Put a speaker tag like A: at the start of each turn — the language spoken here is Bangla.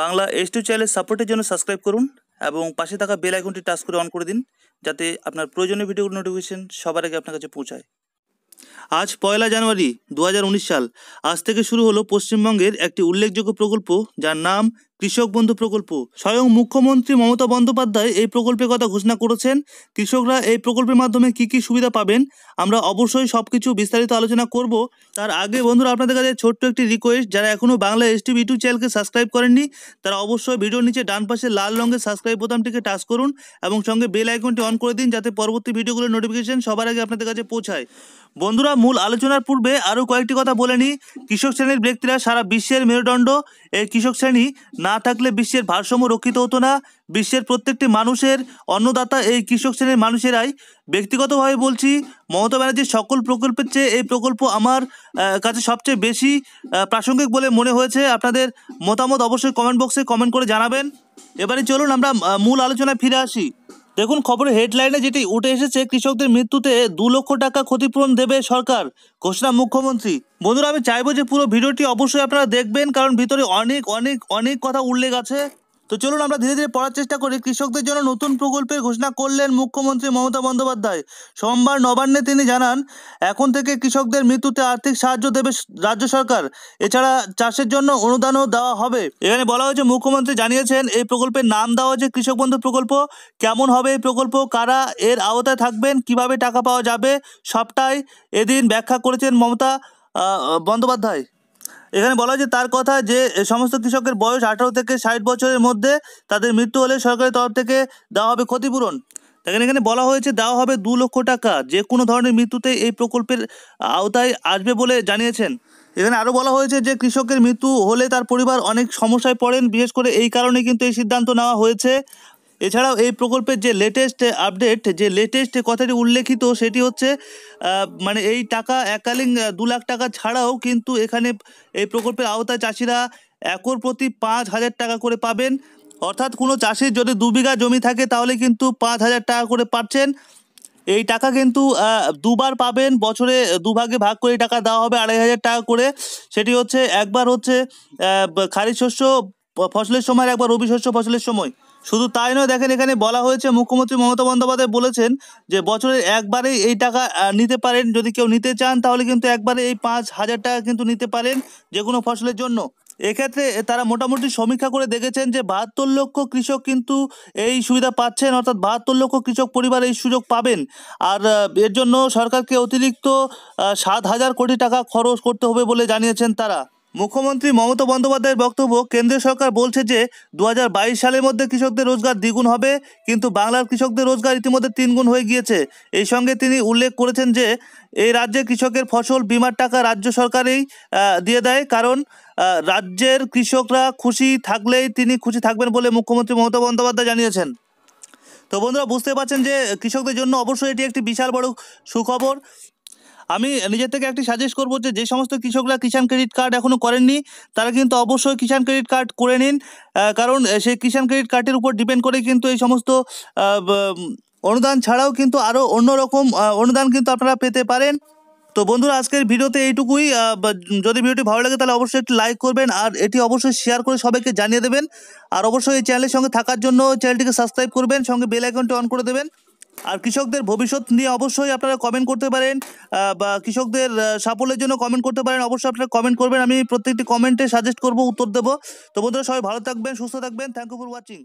A: বাংলা এস টু চ্যানেল সাপোর্টের জন্য সাবস্ক্রাইব করুন এবং পাশে থাকা বেল আইকনটি টাচ করে অন করে দিন, যাতে আপনার প্রয়োজনীয় ভিডিওগুলো নোটিফিকেশন সবার আগে আপনার কাছে পৌঁছায়। আজ পয়লা জানুয়ারি দু হাজার উনিশ সাল। আজ থেকে শুরু হলো পশ্চিমবঙ্গের একটি উল্লেখযোগ্য প্রকল্প, যার নাম কৃষক বন্ধু প্রকল্প। স্বয়ং মুখ্যমন্ত্রী মমতা বন্দ্যোপাধ্যায় এই প্রকল্পের কথা ঘোষণা করেছেন। কৃষকরা এই প্রকল্পের মাধ্যমে কি কি সুবিধা পাবেন? আমরা অবশ্যই সব কিছু বিস্তারিত আলোচনা করব। তার আগে বন্ধুরা, আপনাদের কাছে ছোট্ট একটি রিকোয়েস্ট যারা এখনও বাংলা এস টিভি ইউটিউব চ্যানেলকে সাবস্ক্রাইব করেননি, তারা অবশ্যই ভিডিওর নিচে ডান পাশে লাল রঙের সাবস্ক্রাইব বোতামটিকে টাচ করুন এবং সঙ্গে বেল আইকনটি অন করে দিন, যাতে পরবর্তী ভিডিওগুলোর নোটিফিকেশন সবার আগে আপনাদের কাছে পৌঁছায়। বন্ধুরা, মূল আলোচনার পূর্বে আরও কয়েকটি কথা বলে নিই। কৃষক শ্রেণির ব্যক্তিরা সারা বিশ্বের মেরুদণ্ড। এই কৃষক শ্রেণি না থাকলে বিশ্বের ভারসাম্য রক্ষিত হতো না। বিশ্বের প্রত্যেকটি মানুষের অন্নদাতা এই কৃষক শ্রেণির মানুষেরাই। ব্যক্তিগতভাবে বলছি, মমতা ব্যানার্জির সকল প্রকল্পের চেয়ে এই প্রকল্প আমার কাছে সবচেয়ে বেশি প্রাসঙ্গিক বলে মনে হয়েছে। আপনাদের মতামত অবশ্যই কমেন্ট বক্সে কমেন্ট করে জানাবেন। এবারে চলুন আমরা মূল আলোচনায় ফিরে আসি। দেখুন খবরের হেডলাইনে যেটি উঠে এসেছে, কৃষকদের মৃত্যুতে দু লক্ষ টাকা ক্ষতিপূরণ দেবে সরকার, ঘোষণা মুখ্যমন্ত্রী। বন্ধুরা, আমি চাইব যে পুরো ভিডিওটি অবশ্যই আপনারা দেখবেন, কারণ ভিতরে অনেক অনেক অনেক কথা উল্লেখ আছে। তো চলুন আমরা ধীরে ধীরে পড়ার চেষ্টা করি। কৃষকদের জন্য নতুন প্রকল্পের ঘোষণা করলেন মুখ্যমন্ত্রী মমতা বন্দ্যোপাধ্যায়। সোমবার নবান্নে তিনি জানান, এখন থেকে কৃষকদের মৃত্যুতে আর্থিক সাহায্য দেবে রাজ্য সরকার। এছাড়া চাষের জন্য অনুদানও দেওয়া হবে। এখানে বলা হয়েছে, মুখ্যমন্ত্রী জানিয়েছেন, এই প্রকল্পের নাম দেওয়া হয়েছে কৃষক বন্ধু প্রকল্প। কেমন হবে এই প্রকল্প? কারা এর আওতায় থাকবেন? কীভাবে টাকা পাওয়া যাবে? সবটাই এদিন ব্যাখ্যা করেছেন মমতা বন্দ্যোপাধ্যায়। এখানে বলা হয়েছে, তার কথা যে সমস্ত কৃষকের বয়স আঠারো থেকে ষাট বছরের মধ্যে তাদের মৃত্যু হলে সরকারের তরফ থেকে দেওয়া হবে ক্ষতিপূরণ। এখানে এখানে বলা হয়েছে, দেওয়া হবে দু লক্ষ টাকা, যে কোনো ধরনের মৃত্যুতে এই প্রকল্পের আওতায় আসবে বলে জানিয়েছেন। এখানে আরও বলা হয়েছে যে, কৃষকের মৃত্যু হলে তার পরিবার অনেক সমস্যায় পড়েন, বিশেষ করে এই কারণে কিন্তু এই সিদ্ধান্ত নেওয়া হয়েছে। এছাড়াও এই প্রকল্পের যে লেটেস্ট আপডেট যে লেটেস্ট কথাটি উল্লেখিত সেটি হচ্ছে মানে এই টাকা এককালীন দু লাখ টাকা ছাড়াও কিন্তু এখানে এই প্রকল্পের আওতায় চাষিরা একর প্রতি পাঁচ হাজার টাকা করে পাবেন। অর্থাৎ কোনো চাষির যদি দু বিঘা জমি থাকে তাহলে কিন্তু পাঁচ হাজার টাকা করে পাচ্ছেন। এই টাকা কিন্তু দুবার পাবেন, বছরে দুভাগে ভাগ করে টাকা দেওয়া হবে আড়াই হাজার টাকা করে। সেটি হচ্ছে একবার হচ্ছে খারিফ শস্য ফসলের সময় একবার রবি শস্য ফসলের সময়। শুধু তাই নয়, দেখেন এখানে বলা হয়েছে মুখ্যমন্ত্রী মমতা বন্দ্যোপাধ্যায় বলেছেন যে বছরে একবারেই এই টাকা নিতে পারেন। যদি কেউ নিতে চান, তাহলে কিন্তু একবারে এই পাঁচ হাজার টাকা কিন্তু নিতে পারেন যে কোনো ফসলের জন্য। এক্ষেত্রে তারা মোটামুটি সমীক্ষা করে দেখেছেন যে বাহাত্তর লক্ষ কৃষক কিন্তু এই সুবিধা পাচ্ছেন, অর্থাৎ বাহাত্তর লক্ষ কৃষক পরিবার এই সুযোগ পাবেন। আর এর জন্য সরকারকে অতিরিক্ত সাত হাজার কোটি টাকা খরচ করতে হবে বলে জানিয়েছেন তারা। মুখ্যমন্ত্রী মমতা বন্দ্যোপাধ্যায়ের বক্তব্য, কেন্দ্রীয় সরকার বলছে যে দু হাজার বাইশ সালের মধ্যে কৃষকদের রোজগার দ্বিগুণ হবে, কিন্তু বাংলার কৃষকদের রোজগার ইতিমধ্যে তিনগুণ হয়ে গিয়েছে। এই সঙ্গে তিনি উল্লেখ করেছেন যে, এই রাজ্যে কৃষকের ফসল, বিমার টাকা রাজ্য সরকারেই দিয়ে দেয়। কারণ রাজ্যের কৃষকরা খুশি থাকলেই তিনি খুশি থাকবেন বলে মুখ্যমন্ত্রী মমতা বন্দ্যোপাধ্যায় জানিয়েছেন। তো বন্ধুরা, বুঝতে পারছেন যে কৃষকদের জন্য অবশ্যই এটি একটি বিশাল বড় সুখবর। আমি নিজের থেকে একটি সাজেস্ট করব যে যে সমস্ত কৃষকরা কিষাণ ক্রেডিট কার্ড এখনও করেননি তারা কিন্তু অবশ্যই কিষাণ ক্রেডিট কার্ড করে নিন। কারণ সেই কিষাণ ক্রেডিট কার্ডের উপর ডিপেন্ড করে কিন্তু এই সমস্ত অনুদান ছাড়াও কিন্তু আরও অন্যরকম আহ, অনুদান কিন্তু আপনারা পেতে পারেন। তো বন্ধুরা আজকের ভিডিওতে এইটুকুই। যদি ভিডিওটি ভালো লাগে তাহলে অবশ্যই একটি লাইক করবেন আর এটি অবশ্যই শেয়ার করে সবাইকে জানিয়ে দেবেন। আর অবশ্যই এই চ্যানেলের সঙ্গে থাকার জন্য চ্যানেলটিকে সাবস্ক্রাইব করবেন সঙ্গে বেল আইকনটি অন করে দেবেন। আর কৃষকদের ভবিষ্যৎ নিয়ে অবশ্যই আপনারা কমেন্ট করতে পারেন বা কৃষকদের সাফল্যের জন্য কমেন্ট করতে পারেন, অবশ্যই আপনারা কমেন্ট করবেন, আমি প্রত্যেকটি কমেন্টে সাজেস্ট করব, উত্তর দেবো। তো বন্ধুরা সবাই ভালো থাকবেন, সুস্থ থাকবেন থ্যাংক ইউ ফর ওয়াচিং